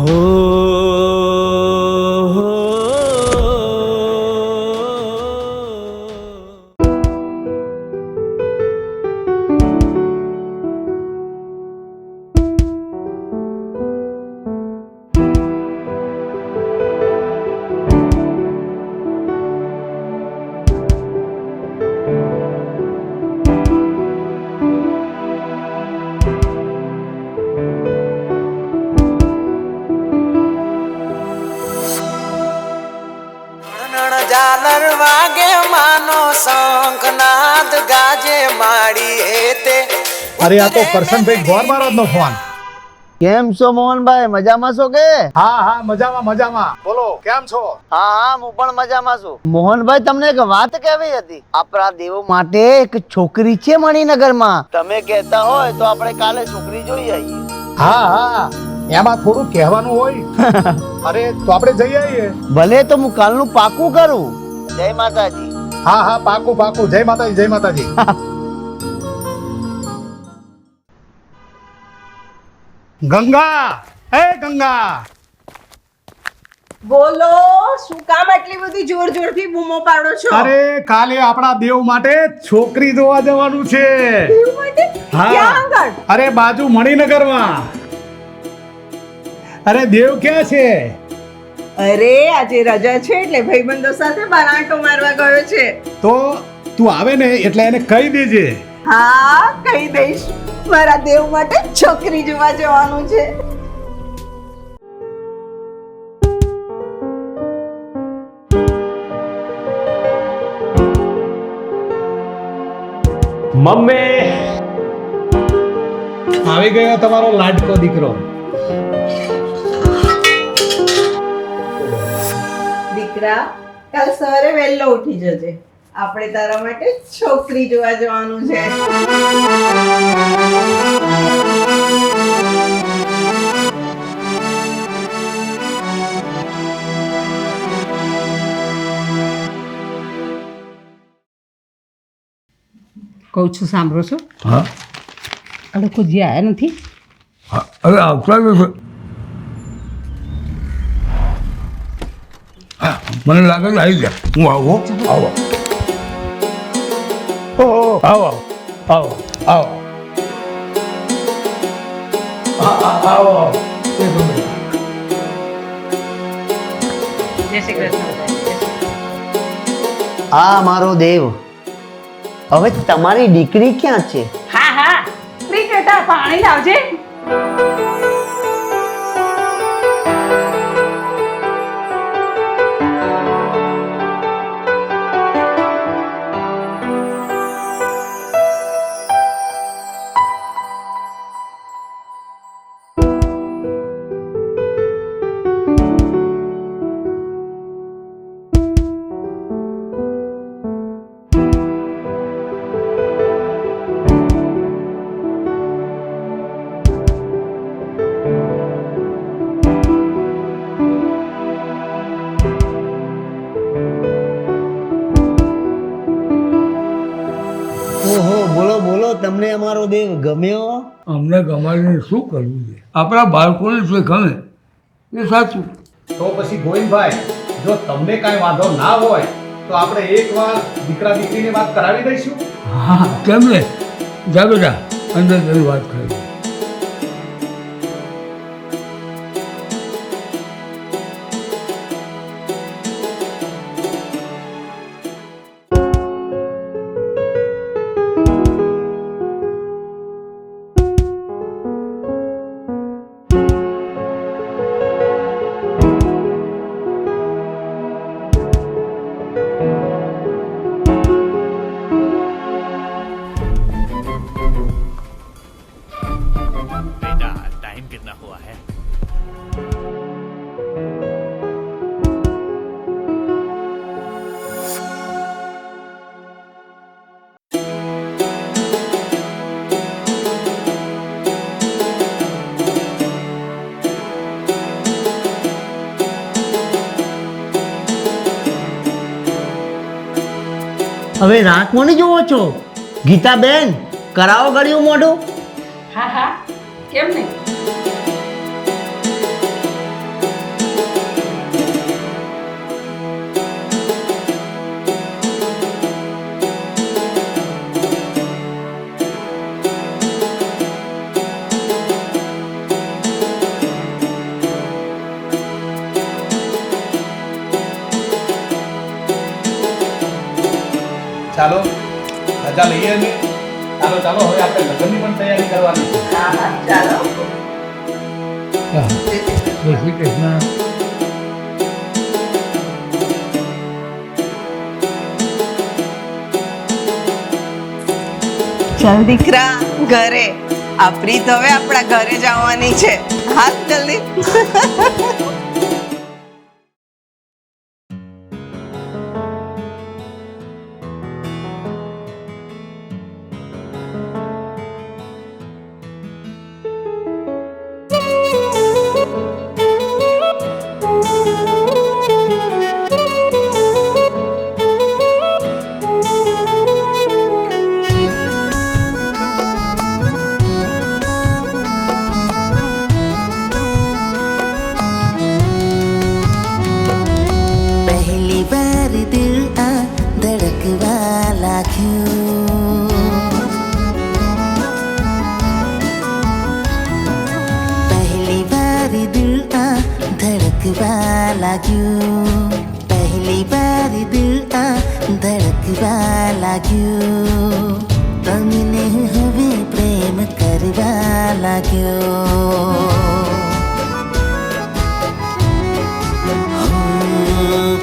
હો ઝાલર વાગે માનો શંખનાદ ગાજે માડી હેતે. અરે આ તો કરશનભાઈ ગોર મહારાજનો ફોન. કેમ છો મોહનભાઈ? મજામાં છો કે? હા હા મજામાં મજામાં. બોલો કેમ છો? હા હા હું પણ મજામાં છું. મોહનભાઈ તમને એક વાત કહેવી હતી. આપણા દેવો માટે એક છોકરી છે મણિનગરમાં. તમે કહેતા હોય તો આપણે કાલે છોકરી જોઈ આવીએ. હા હા. એમાં થોડું કહેવાનું હોય. અરે તો આપણે જઈ આવીએ. ભલે તો હું કાલનું પાકું કરું. જય માતાજી. હા હા પાકું પાકું. જય માતાજી જય માતાજી. ગંગા! એ ગંગા! બોલો શું કામ આટલી બધી જોર જોરથી બૂમો પાડો છો? અરે કાલે આપણા દેવ માટે છોકરી જોવા જવાનું છે. એવું માટે? હા. અરે બાજુ મણિનગરમાં. અરે દેવ ક્યાં છે? અરે આજે રજા છે એટલે ભાઈબંધો સાથે બરાટો મારવા ગયો છે. તો તું આવે ને એટલે એને કહી દેજે. હા કહી દઈશ. મારા દેવ માટે છોકરી જોવા જવાનું છે. મમ્મી! આવી ગયો તમારો લાડકો દીકરો. દીકરા કાલ સવારે વહેલો ઉઠી જજે. આપણે તારા માટે છોકરી જોવા જવાનું છે. કહું છું સાંભળો છો? હા. આ લોકો જે આવ્યા નથી? હવે અરે આવતા જ નથી. હા મને લાગે કે આવી ગયા. હું આવો આવો. ઓહો, આવો. આવો આવો. આવો. એક મિનિટ. જય શ્રી કૃષ્ણ. આ મારો દેવ. હવે તમારી દીકરી ક્યાં છે? હા હા. પાણી લાવજે. દેવ ગમ્યો? અમને ગમાડીને શું કરવું છે? આપણા બાળકોને જે ગમે? એ સાચું. તો પછી ગોવિંદભાઈ જો તમને કાંઈ વાંધો ના હોય તો આપણે એકવાર દીકરા દીકરીને વાત કરાવી દઈશું. હા કેમ ને? જા બેટા અંદર વાત કરી હવે રાત કોને જોવો છો. ગીતાબેન કરાવો ગળ્યું મોઢું. હા હા. કેમ નહીં? ચાલો રજા લઈએ અમે. ચાલો ચાલો હવે આપણે લગ્નની પણ તૈયારી કરવાની હા હા ચાલો. જય શ્રી કૃષ્ણ. ચાલ દીકરા ઘરે. આપણી તો હવે આપણા ઘરે જવાની છે. હાથ જલ્દી. લાગ્યું પહેલી વાર દિલ આ ધડકવા લાગ્યું તમને હવે પ્રેમ કરવા લાગ્યો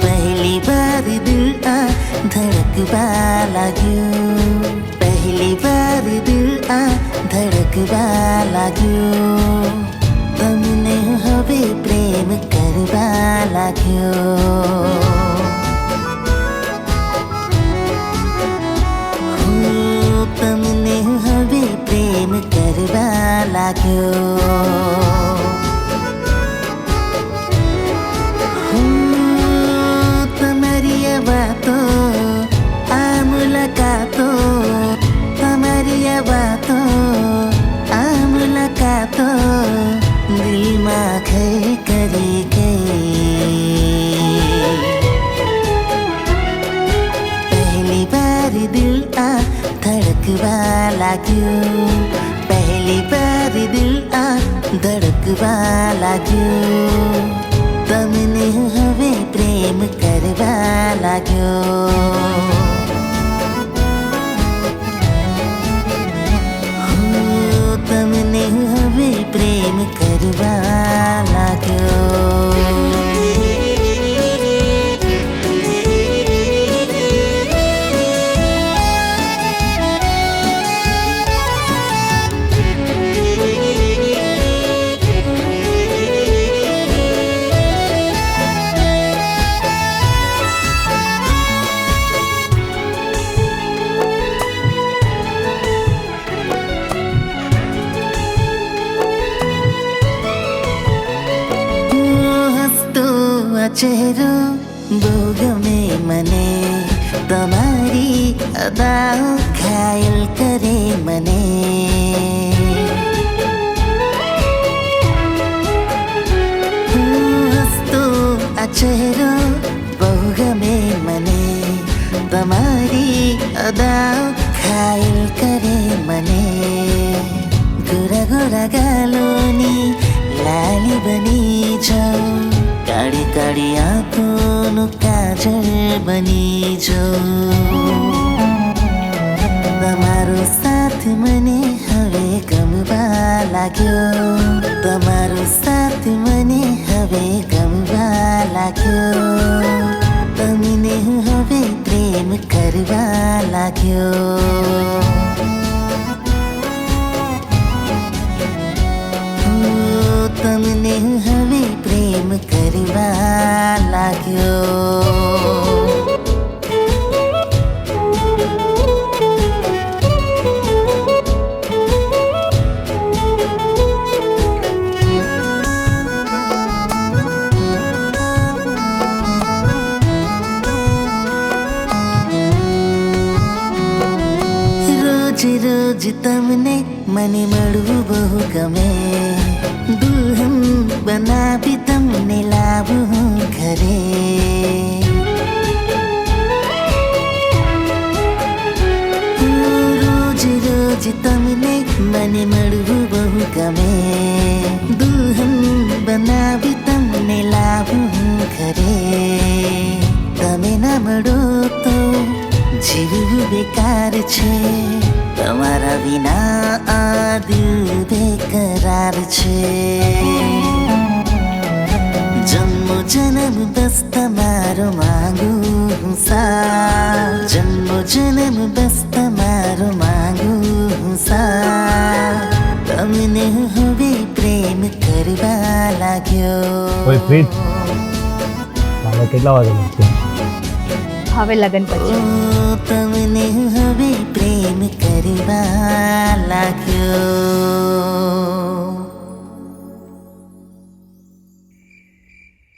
પહેલી વાર દિલ આ ધડકવા લાગ્યું પહેલી વાર દિલ આ ધડકવા લાગ્યું તમને હવે પ્રેમ કરવા લાગ્યો હું તમને હવે પ્રેમ કરવા લાગ્યો હું તમારી આ વાતો આ મુલાકાતો તમારી આ લાગ્યું પહેલી વાર દિલ આ ધડકવા લાગ્યું તમને હવે પ્રેમ કરવા લાગ્યો તમને હવે પ્રેમ કરવા લાગ્યો ચહેરો બહુ ગમે મને તમારી અદાઓ ઘાયલ કરે મને હસતો આ ચહેરો બહુ ગમે મને તમારી અદાઓ ઘાયલ કરે મને ગોરા ગોરા ગાલોની લાલી બની જાઉં કાળી કાળી આંખોનું કાજલ બની જો તમારો સાથ મને હવે ગમવા લાગ્યો. તમારો સાથ મને હવે ગમવા લાગ્યો. તમને હવે પ્રેમ કરવા લાગ્યો. તમને હવે પ્રેમ કરવા લાગ્યો રોજ તમને મને મળવું બહુ ગમે દુલ્હન બનાવી તમને લાવું ઘરે તમે ના મળો તો જીવવું બેકાર છે તમારા વિના આ દિલ બેકરાર છે જન્મો જન્મ બસ તમારો માંગુ સા જન્મો જન્મ બસ તમારો માંગુ હું સા તમને હવે પ્રેમ કરવા લાગ્યો મારે કેટલા વાગે મળશે હવે લગન પછી તમને હવે પ્રેમ કરવા લાગ્યો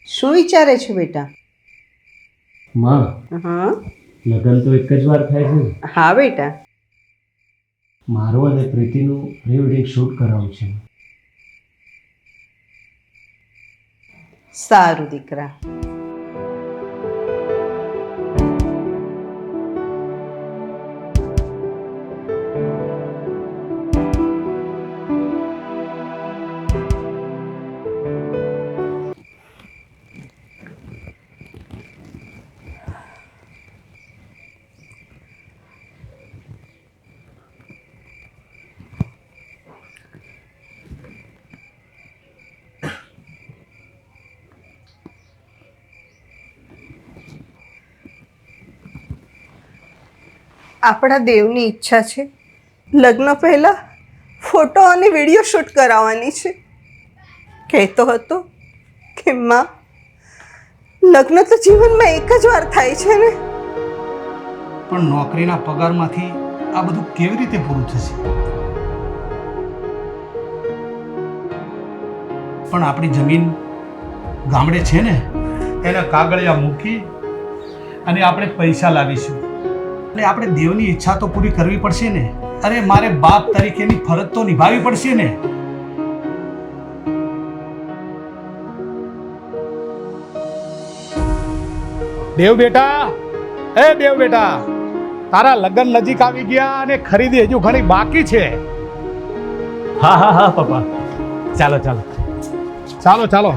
શું વિચારે છે બેટા? માં હા. લગન તો એક જ વાર થાય છે હા બેટા. મારું અને પ્રીતિનું પ્રી વેડિંગ શૂટ કરાવવું છે. સારું દીકરા. આપણા દેવની ઈચ્છા છે. લગ્ન પહેલાં ફોટો અને વીડિયો શૂટ કરાવવાની છે. કહેતો હતો કે, માં, લગ્ન તો જીવનમાં એક જ વાર થાય છે ને. પણ નોકરીના પગારમાંથી આ બધું કેવી રીતે પૂરું થશે? પણ આપણી જમીન ગામડે છે ને, એના કાગળિયા મૂકી અને આપણે પૈસા લાવીશું. અને આપણે દેવની ઈચ્છા તો પૂરી કરવી પડશે ને? અરે મારે બાપ તરીકેની ફરજ તો નિભાવી પડશે ને? દેવ બેટા એ દેવ બેટા તારા લગ્ન નજીક આવી ગયા અને ખરીદી હજુ ઘણી બાકી છે. હા હા હા પપ્પા. ચાલો ચાલો. ચાલો ચાલો.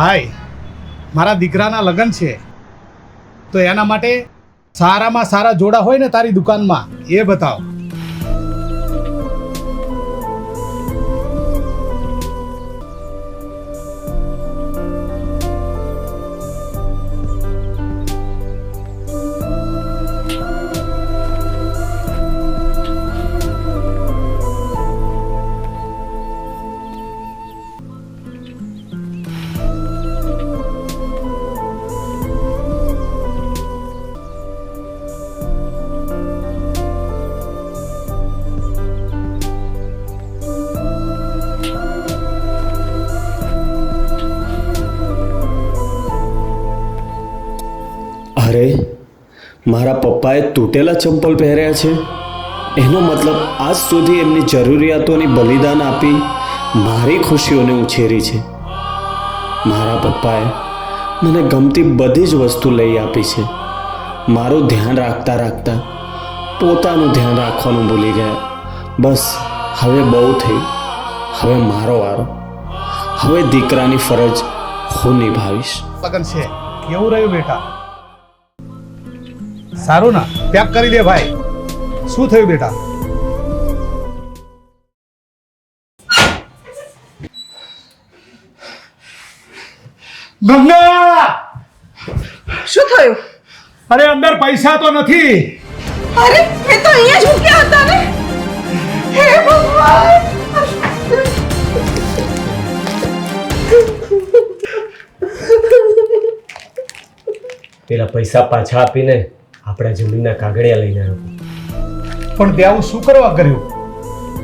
ભાઈ, મારા દીકરાના લગ્ન છે. તો એના માટે સારામાં સારા જોડા હોય ને તારી દુકાનમાં, એ બતાવ. મારા પપ્પાએ તૂટેલા ચંપલ પહેર્યા છે. એનો મતલબ આજ સુધી એમની જરૂરિયાતોની બલિદાન આપી મારી ખુશીઓને ઉછેરી છે. મારા પપ્પાએ મને ગમતી બધી જ વસ્તુ લઈ આપી છે. મારું ધ્યાન રાખતા રાખતા પોતાનું ધ્યાન રાખવાનું ભૂલી ગયા. બસ, હવે બહુ થઈ. હવે મારો વારો. હવે દીકરાની ફરજ હું નિભાવીશ. છે. કેવું રહ્યું બેટા? સારું ના પેક કરી દે ભાઈ. શું થયું બેટા? ગંગા! શું થયું? અરે અંદર પૈસા તો નથી. અરે એ તો અહીંયા જ મૂક્યા હતા ને. હે ભગવાન! પેલા પૈસા પાછા આપીને આપણા જમીનના કાગળિયા લઈને આવ્યો પણ તે આવું શું કરવા કર્યું?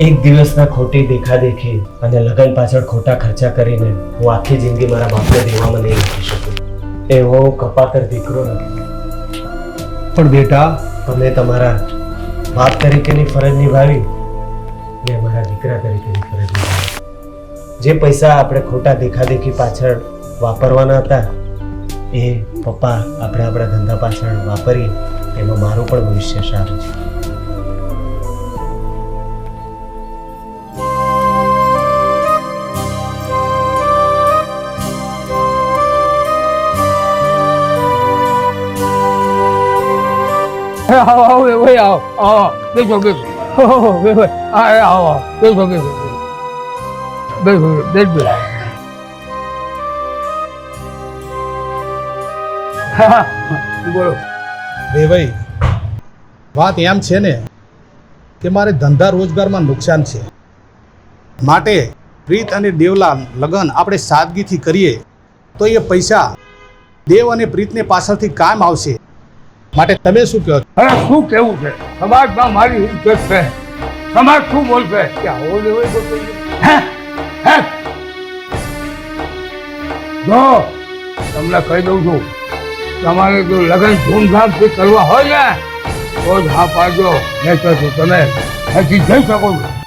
એક દિવસના ખોટી દેખાદેખી અને લગ્ન પાછળ ખોટા ખર્ચા કરીને હું આખી જિંદગી મારા બાપને દેવામાં નહીં રાખી શકું. એવો કપાતર દીકરો નથી. પણ બેટા તમે તમારા બાપ તરીકેની ફરજ નિભાવી ને દીકરા તરીકેની ફરજ નિભાવી. જે પૈસા આપણે ખોટા દેખાદેખી પાછળ વાપરવાના હતા એ પપ્પા આપણે આપણા ધંધા પાછળ વાપરીએ એમાં મારું પણ ભવિષ્ય સારું છે. આવો આવો ભાઈ, આવો આવો, બેસો બેસો. હો બે ભાઈ. હા એ, આવો આવો, બેસો બેસો બેસો બેસ બેસ બોલો. ભાઈ, વાત એમ છે ને કે મારે ધંધા રોજગારમાં નુકસાન છે. માટે પ્રીત અને દેવલા લગ્ન આપણે સાદગીથી કરીએ, તો એ પૈસા દેવ અને પ્રીતને પાછળથી કામ આવશે. માટે તમે શું કહો અરે શું કેવું છે? સમાજમાં મારી ઇજ્જત છે. સમાજ શું બોલશે? કે આવો એ હે? હે? જો, તમને કહી દઉં છું તમારે જો લગ્ન ધૂમધામથી કરવા હોય ને, તો જ હા પાડજો. નહીં તો તમે હજી જઈ શકો છો.